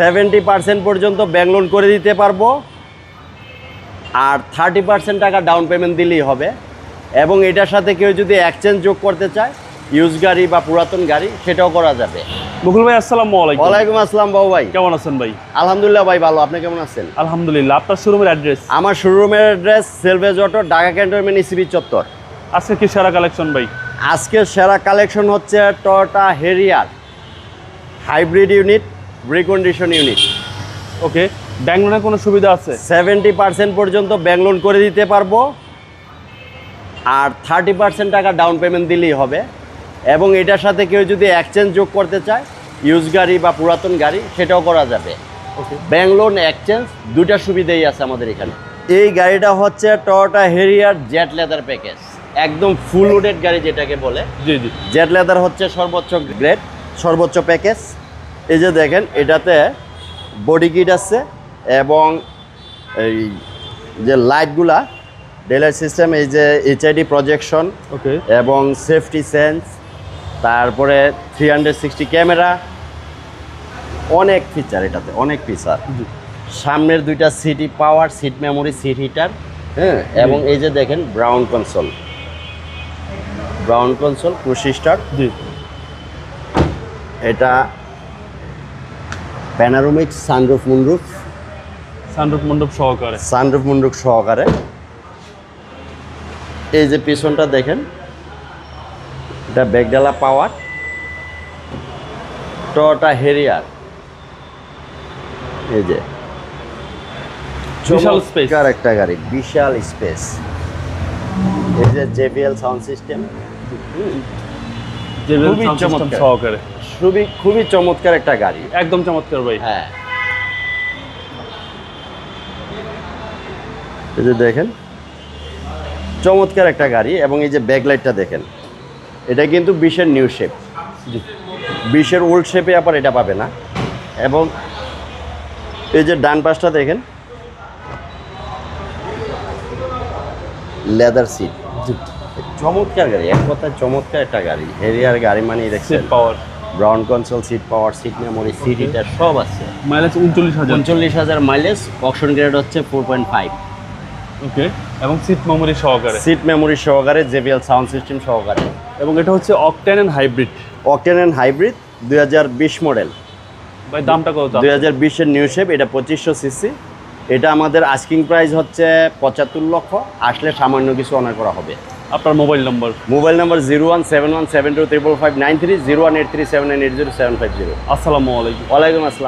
Seventy percent পর্যন্ত bank loan করে দিতে পারব। আর থার্টি পার্সেন্ট টাকা ডাউন পেমেন্ট দিলেই হবে। এবং এটার সাথে কেউ যদি এক্সচেঞ্জ যোগ করতে চায় ইউজ গাড়ি বা পুরাতন গাড়ি সেটাও করা যাবে। মুকুল ভাই আসসালামু আলাইকুম। ওয়ালাইকুম আসসালাম বাবু ভাই। কেমন আছেন ভাই? আলহামদুলিল্লাহ ভাই ভালো। আপনি কেমন আছেন? আলহামদুলিল্লাহ। আপনার শোরুমের অ্যাড্রেস? আমার শোরুমের address salvage auto Dhaka cantonment ECB চত্বর। আজকে কি সেরা কালেকশন ভাই? আজকের সেরা কালেকশন হচ্ছে Toyota Harrier hybrid unit recondition unit okay bank লোনের কোনো সুবিধা আছে? সেভেন্টি পার্সেন্ট পর্যন্ত ব্যাংক লোন করে দিতে পারব। আর থার্টি পার্সেন্ট টাকা ডাউন পেমেন্ট দিলেই হবে। এবং এটার সাথে কেউ যদি এক্সচেঞ্জ যোগ করতে চায় ইউজ গাড়ি বা পুরাতন গাড়ি সেটাও করা যাবে। ওকে ব্যাংক লোন এক্সচেঞ্জ দুইটা সুবিধাই আছে আমাদের এখানে। এই গাড়িটা হচ্ছে Toyota Harrier Z leather package একদম ফুল লোডেড গাড়ি যেটাকে বলে। জি জি। জেট লেদার হচ্ছে সর্বোচ্চ গ্রেড সর্বোচ্চ প্যাকেজ এই যে দেখেন এটাতে বডি কিট আছে এবং এই যে লাইটগুলা ডেলার সিস্টেম এই যে এইচআইডি প্রজেকশন ওকে এবং সেফটি সেন্স তারপরে থ্রি হান্ড্রেড সিক্সটি ক্যামেরা অনেক ফিচার এটাতে অনেক ফিচার সামনের দুইটা city power seat memory seat heater হ্যাঁ এবং এই যে দেখেন ব্রাউন কনসোল ব্রাউন কনসোল প্রসিস্টার জি। এটা প্যানারোমিক সানরুফ মুনরুফ সানরূপ মণ্ডপ সহকারে। সানরুফ মুনরুফ সহকারে। এই যে পিছনটা দেখেন এটা ব্যাগডালা পাওয়ার টটা হেরিয়ার। এই যে। বিশাল। চমৎকার একটা গাড়ি বিশাল স্পেস এই যে জেবিএল সাউন্ড সিস্টেম খুবই চমৎকার। সহকারে। খুবই খুবই চমৎকার একটা গাড়ি। একদম চমৎকার ভাই। হ্যাঁ। এই যে দেখেন চমৎকার একটা গাড়ি এবং এই যে ব্যাকলাইটটা দেখেন এটা কিন্তু বিশের নিউ শেপ বিশের ওল্ড শেপে আবার এটা পাবে না। এবং এই যে ডান পাশটা দেখেন লেদার সিট চমৎকার গাড়ি এক কথায় চমৎকার একটা গাড়ি। হেরিয়ার গাড়ি মানে দেখছেন seat power brown console seat power seat memory seat heater সব আছে। মাইলেজ উনচল্লিশ হাজার। উনচল্লিশ হাজার মাইলেজ অপশন গ্রেড হচ্ছে ফোর পয়েন্ট ফাইভ ওকে এবং সিট মেমোরি সহকারে। সিট মেমোরি সহকারে জেবিএল সাউন্ড সিস্টেম সহকারে। এবং এটা হচ্ছে octane and hybrid octane and hybrid দুই হাজার বিশ মডেল ভাই দামটা কত দুই হাজার বিশের নিউ শেপ এটা পঁচিশশো সিসি এটা আমাদের আস্কিং প্রাইস হচ্ছে পঁচাত্তর লক্ষ। আসলে সামান্য কিছু অনার করা হবে। আপনার mobile number? Mobile number zero one seven one seven two triple five nine three zero one eight three seven nine eight zero seven five zero. আসসালামু আলাইকুম। ওয়ালাইকুম আসসালাম।